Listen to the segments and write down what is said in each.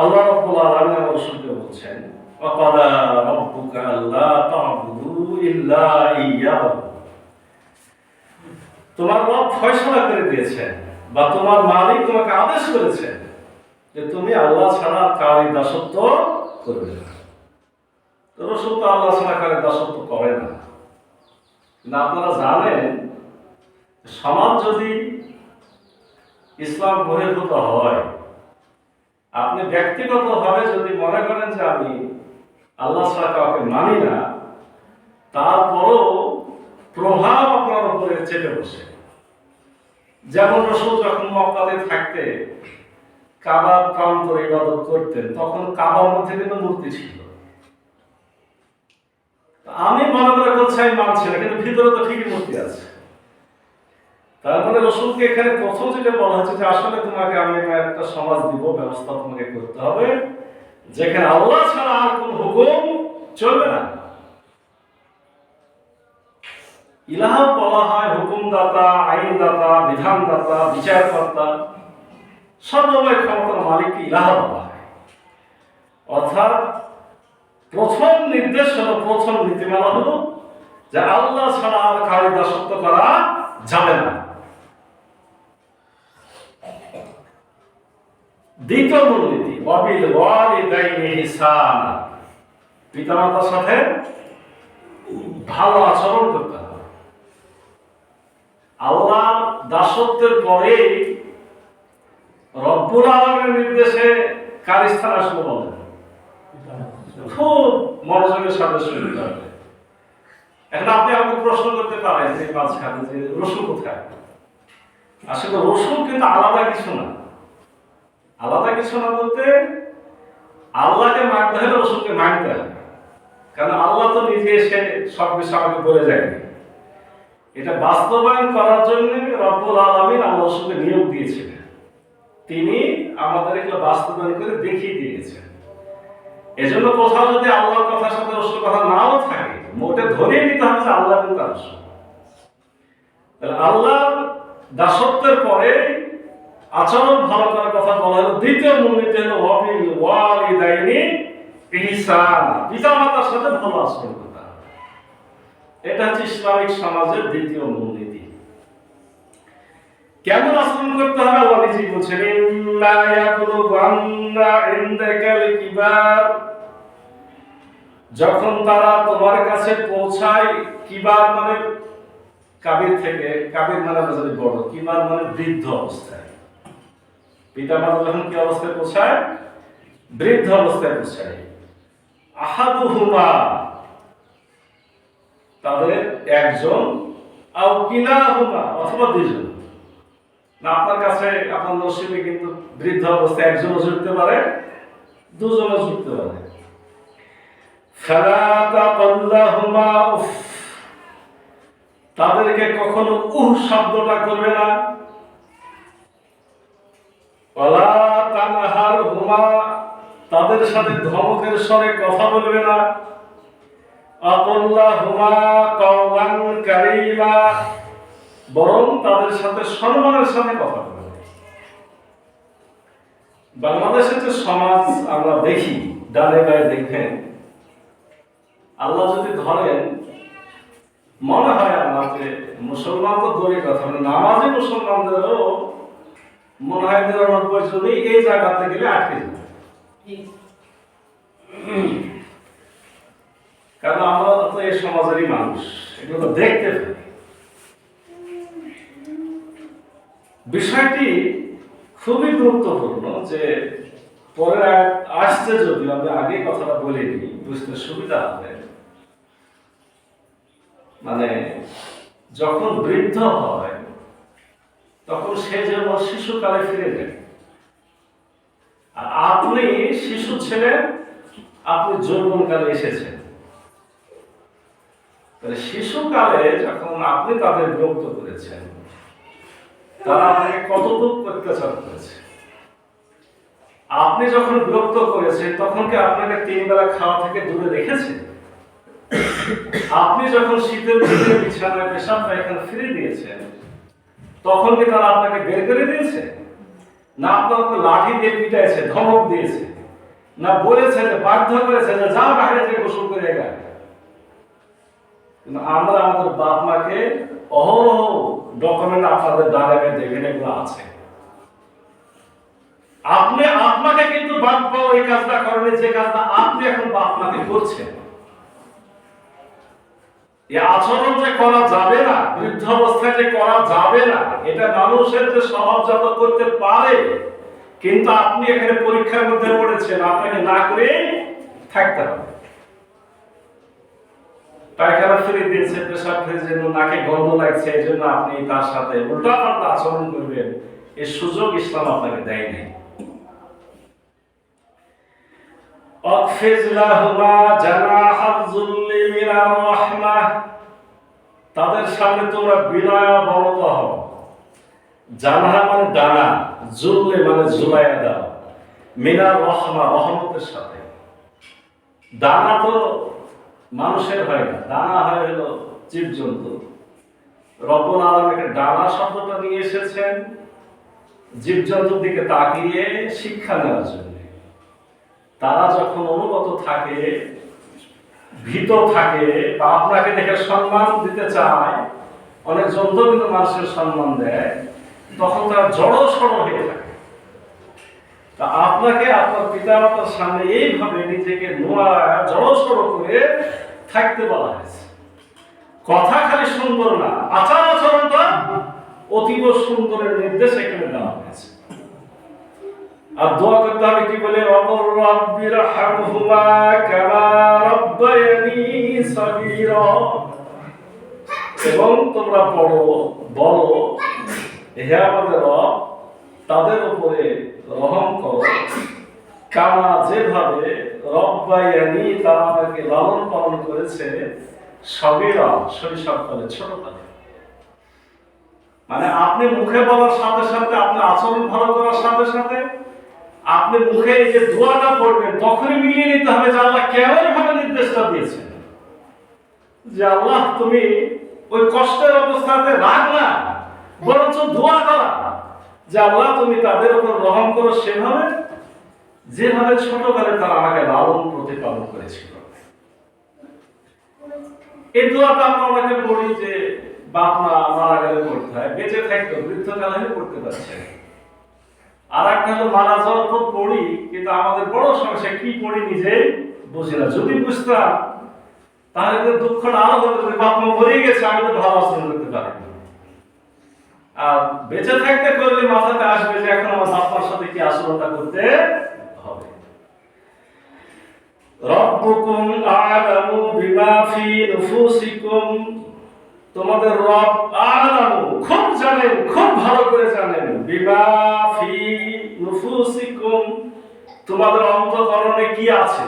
আল্লাহ রাব্বুল আলামিন রাসূলকে বলছেন ওয়াকাদা রাব্বুকা আল্লা তা'বুদু ইল্লা ইয়াহু। তোমার রব ফয়সালা করে দিয়েছেন বা তোমার মালিক তোমাকে আদেশ করেছেন যে তুমি আল্লাহ ছাড়া কারি দাসত্ব করবে না। রসুল তো আল্লাহ ছাড়া কারি দাসত্ব করে না। কিন্তু আপনারা জানেন সমাজ যদি ইসলাম বহির্ভূত হয় আপনি ব্যক্তিগতভাবে যদি মনে করেন যে আমি আল্লাহ ছাড়া কাউকে মানি না, তারপরও প্রভাব আপনার উপরে চেপে বসে। যেমন রসুল যখন মক্কাতে থাকতে, কাবার প্রান্তর ইবাদত করতেন, তখন কাবার মধ্যে কিন্তু মূর্তি ছিল। আমি মনে করে করছি আমি মানছি না, কিন্তু ভিতরে তো ঠিকই মূর্তি আছে। তার মানে রসুলকে এখানে প্রথম যেটা বলা হচ্ছে যে আসলে তোমাকে আমি একটা সমাজ দিব, ব্যবস্থা তোমাকে করতে হবে, যেখানে আল্লাহ ছাড়া আর কোন হুকুম চলবে না। ইলাহ বলা হয় হুকুমদাতা, আইনদাতা, বিধানদাতা, বিচারকর্তা, সর্বময় ক্ষমতার মালিককে ইলাহ বলা হয়। অর্থাৎ প্রথম নির্দেশ হলো, প্রথম নীতিমালা হলো যে আল্লাহ ছাড়া আর কারও দাসত্ব করা যাবে না। দ্বিতীয় মূলনীতি অবিল ইহসানা পিতামাতার সাথে ভালো আচরণ করতে হবে। আল্লাহ দাসত্বের পরে রব্বুল আলমের নির্দেশে কার স্থান বলেন? খুব মনোযোগের সাথে শুনতে হবে। এখন আপনি আমাকে প্রশ্ন করতে পারেন যে মাঝখানে যে রসুন কোথায়? আসলে রসুন কিন্তু আলাদা কিছু না। আলাদা কিছু না বলতে, আল্লাহকে মানতে হলে রসুলকে মানতে হবে। কারণ আল্লাহ তো নিজে এসে সব কিছু আমাকে বলে যায়নি। এটা বাস্তবায়ন করার জন্য রব্বুল আলমিন আল্লাহ রসুলকে নিয়োগ দিয়েছিলেন। তিনি আমাদের এগুলো বাস্তবায়ন করে দেখিয়ে দিয়েছেন। এজন্য কোথাও যদি আল্লাহর কথার সাথে রসুল কথা নাও থাকে, মোটে ধরে নিতে হবে যে আল্লাহ কিন্তু আল্লাহ দাসত্বের পরে আচরণ ভালো করার কথা বলা হলো। দ্বিতীয় মূলনীতি হলো অবিল ওয়ালিদাইনি ইহসান। পিতা মাতার সাথে ভালো আচরণ হবে। এটা হচ্ছে ইসলামিক সমাজের দ্বিতীয় মূলনীতি। কেমন আচরণ করতে হবে? আল্লাহ নিজেই বলছেন, ইন্না ইয়াবলুগান্না ইনদাকাল কিবার। যখন তারা তোমার কাছে পৌঁছায়, কিবার মানে কাবির থেকে, কাবির মানে বড়, কিবার মানে বৃদ্ধ অবস্থায়। পিতা মাতা যখন কি অবস্থায় পৌঁছায়? বৃদ্ধ অবস্থায় পৌঁছায়। তাদের একজন অথবা না, আপনার কাছে, আপনার নসিবে কিন্তু বৃদ্ধ অবস্থায় একজনও জুটতে পারে, দুজনও জুটতে পারে। তাদেরকে কখনো উহ শব্দটা করবে না। ওয়ালা তানহার হুমা তাদের সাথে ধমকের স্বরে কথা বলবে না। আকুল্লাহ হুমা কওলান কারীমা, বরং তাদের সাথে সম্মানের সাথে কথা বলবে। বাংলাদেশের যে সমাজ আমরা দেখি ডানে গায়ে দেখবেন আল্লাহ যদি ধরেন, মনে হয় আমার যে মুসলমান তো দূরে কথা, নামাজে মুসলমানদেরও মনে হয় এই জায়গাতে গেলে আটকে যাবে। কারণ আমরা তো এই সমাজেরই মানুষ এগুলো তো দেখতে পাই। বিষয়টি খুবই গুরুত্বপূর্ণ যে পরে আসছে যদি আমি আগে কথাটা বলিনি বুঝতে সুবিধা হবে। মানে যখন বৃদ্ধ হয় তখন সে যেন শিশুকালে ফিরে যায়। আর আপনি শিশু ছিলেন, আপনি যৌবনকালে এসেছেন। তাহলে শিশুকালে যখন আপনি তাদের বিরক্ত করেছেন, তারা আপনাকে কতটুকু অত্যাচার করেছে? আপনি যখন বিরক্ত করেছেন, তখন কি আপনাকে তিন বেলা খাওয়া থেকে দূরে রেখেছে? আপনি যখন শীতের দিনে বিছানায়, পেশাব পায়খানা ফিরে দিয়েছেন তখন কি তারা আপনাকে বের করে দিয়েছে? না আপনাকে লাঠি দিয়ে পিটাইছে, ধমক দিয়েছে। না বলেছে যে বাধ্য করেছে যে যা বাইরে যে গোসল করে গায় কিন্তু আমরা আমাদের বাপ মাকে অহরহ ডকুমেন্ট আপনাদের দ্বারা দেখেন এগুলো আছে। আপনি, আপনাকে কিন্তু বাপ মা ওই কাজটা করেনি, যে কাজটা আপনি এখন বাপ মাকে করছেন। এই আচরণ যে করা যাবে না বৃদ্ধ অবস্থায় যে করা যাবে না, এটা মানুষের যে স্বভাবজাত করতে পারে, কিন্তু আপনি এখানে পরীক্ষার মধ্যে পড়েছেন, আপনাকে না করে থাকতে হবে। পায়খানা ফিরে দিয়েছে, পেশাব জন্য নাকে গন্ধ লাগছে এই জন্য আপনি তার সাথে উল্টা পাল্টা আচরণ করবেন। এই সুযোগ ইসলাম আপনাকে দেয় নাই। অকফিজ লাহুমা জানাহাল যুল্লি মিনার রাহমাহ। তাদের সামনে তোমরা বিনয় বনত হও। জানাহা মানে ডানা জুল্লে মানে ঝুলাইয়া দাও। মিনার রহমা, রহমতের সাথে। দানা তো মানুষের হয় না। দানা হয় হলো জীবজন্তু। রব্বুল আলম একটা ডানা শব্দটা নিয়ে এসেছেন। জীবজন্তুর দিকে তাকিয়ে শিক্ষা নেওয়ার জন্য। তারা যখন অনুগত থাকে, ভীত থাকে, বা আপনাকে দেখে সম্মান দিতে চায়, অনেক জন্তু মানুষের সম্মান দেয়, তখন তারা জড়ো সড় হয়ে থাকে। তা আপনাকে আপনার পিতা মাতার সামনে এইভাবে নিজেকে নোয়া, জড়ো সড়ো করে থাকতে বলা হয়েছে। কথা খালি সুন্দর না আচার আচরণটা অতীব সুন্দরের নির্দেশ এখানে দেওয়া হয়েছে। আর দোয়া করতে হবে কি বলে? অমর রব্বির হামহুমা কামা রব্বায়ানি সগীরা। এবং তোমরা পড়ো, বলো, হে আমাদের রব, তাদের উপরে রহম করো। কামা যেভাবে রব্বায়ানি তারা আমাকে লালন পালন করেছে, সগীরা শৈশবকালে ছোটকালে মানে আপনি মুখে বলার সাথে সাথে আপনি আচরণ ভালো করার সাথে সাথে আপনি মুখে এই যে দোয়াটা পড়বেন, তখনই মিলিয়ে নিতে হবে যে আল্লাহ কেমন ভাবে নির্দেশটা দিয়েছেন। যে আল্লাহ, তুমি ওই কষ্টের অবস্থাতে রাগ না, বরঞ্চ দোয়া করা। যে আল্লাহ, তুমি তাদের উপর রহম করো সেভাবে, যেভাবে ছোটকালে তারা আমাকে লালন প্রতিপালন করেছিল। এই দোয়াটা আমরা অনেকে পড়ি যে, বাপ মা মারা গেলে পড়তে হয়, বেঁচে থাকতো বৃদ্ধকালে পড়তে পারছে আর একটা হলো যাওয়ার পর পড়ি, কিন্তু আমাদের বড় সমস্যা কি পড়ি নিজে বুঝি না। যদি বুঝতাম, তাহলে তো দুঃখটা আরও হতো বাপ মা মরে গেছে, আমি তো ভালো আচরণ করতে পারি। না। আর বেঁচে থাকতে করলে মাথাতে আসবে যে এখন আমার বাপ সাথে কি আচরণটা করতে হবে। রব্বুকুম আলামু বিমা ফি নুফুসিকুম তোমাদের রব আলামু খুব জানেন, খুব ভালো করে জানেন। বিমা ফি নুফুসিকুম, তোমাদের অন্তঃকরণে কি আছে?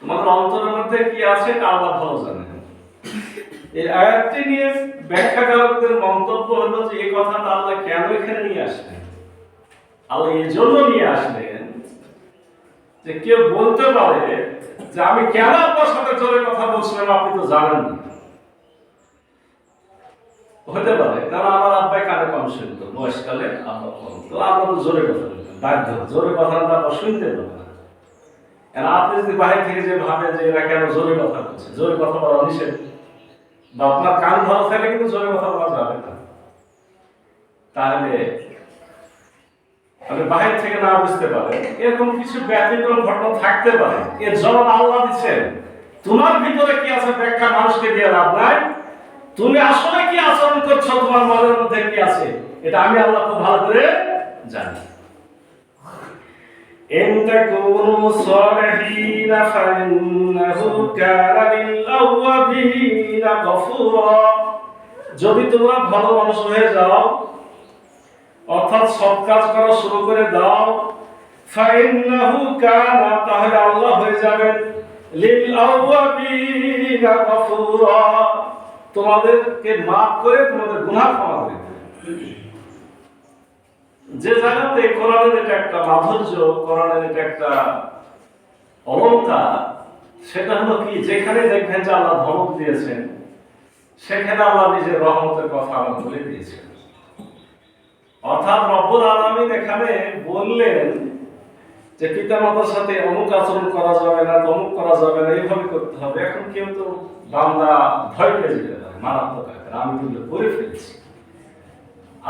তোমাদের অন্তরের মধ্যে কি আছে তা আল্লাহ ভালো জানেন। এই আয়াতটি নিয়ে ব্যাখ্যাকারকদের মন্তব্য হলো যে এই কথাটা আল্লাহ কেন এখানে নিয়ে আসলেন? আল্লাহ এই জন্য নিয়ে আসলেন যে কেউ বলতে পারে যে আমি কেন আপনার সাথে জোরে কথা বলছিলাম, আপনি তো জানেন হতে পারে, কারণ আমার আব্বাই কানে কম শুনতো, বয়সকালে আব্বা কম। তো আমরা তো জোরে কথা বলতাম, বাধ্য জোরে কথা শুনতে না। আপনি যদি বাইরে থেকে যে ভাবেন যে এরা কেন জোরে কথা বলছে, জোরে কথা বলা নিষেধ। বা আপনার কান ভালো থাকলে কিন্তু জোরে কথা বলা যাবে না। তাহলে আপনি বাহির থেকে না বুঝতে পারেন এরকম কিছু ব্যতিক্রম ঘটনা থাকতে পারে এর জবাব আল্লাহ দিচ্ছেন তোমার ভিতরে কি আছে ব্যাখ্যা মানুষকে দিয়ে লাভ নাই তুমি আসলে কি আচরণ করছো তোমার মনের মধ্যে কি আছে এটা আমি আল্লাহ খুব ভালো করে জানি إن تكونوا صالحين فإنه كان للأوابين غفورا যদি তোমরা ভালো মানুষ হয়ে যাও অর্থাৎ সৎ কাজ করা শুরু করে দাও। ফাইন্নাহু কানা, তাহলে আল্লাহ হয়ে যাবেন। লিল আওয়াবিনা তোমাদেরকে মাফ করে তোমাদের গুনাহ ক্ষমা করে যে জায়গাতে কোরআনের এটা একটা মাধুর্য, কোরআনের এটা একটা অলঙ্কার সেটা হলো কি? যেখানে দেখবেন যে আল্লাহ ধমক দিয়েছেন, সেখানে আল্লাহ নিজের রহমতের কথা আল্লাহ বলে দিয়েছেন। অর্থাৎ রব্বুল আলমিন এখানে বললেন যে পিতা মাতার সাথে অমুক আচরণ করা যাবে না, তমুক করা যাবে না, এইভাবে করতে হবে। এখন কেউ তো বান্দা ভয় পেয়ে যেতে পারে, মারাত্মক আকারে। আমি কিন্তু করে ফেলেছি।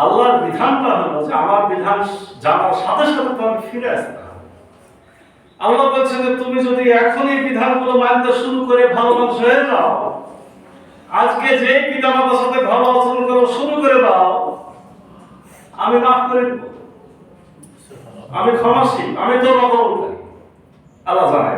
আল্লাহর বিধানটা হলো যে আমার বিধান জানার সাথে সাথে তো আমি ফিরে আসতে হবে। আল্লাহ বলছেন যে তুমি যদি এখনই বিধানগুলো মানতে শুরু করে ভালো মানুষ হয়ে যাও, আজকে যে পিতা মাতার সাথে ভালো আচরণ করো, শুরু করে দাও আমি মাফ করে দেব। আমি ক্ষমাশীল আমি তো রকম আল্লাহ জানাই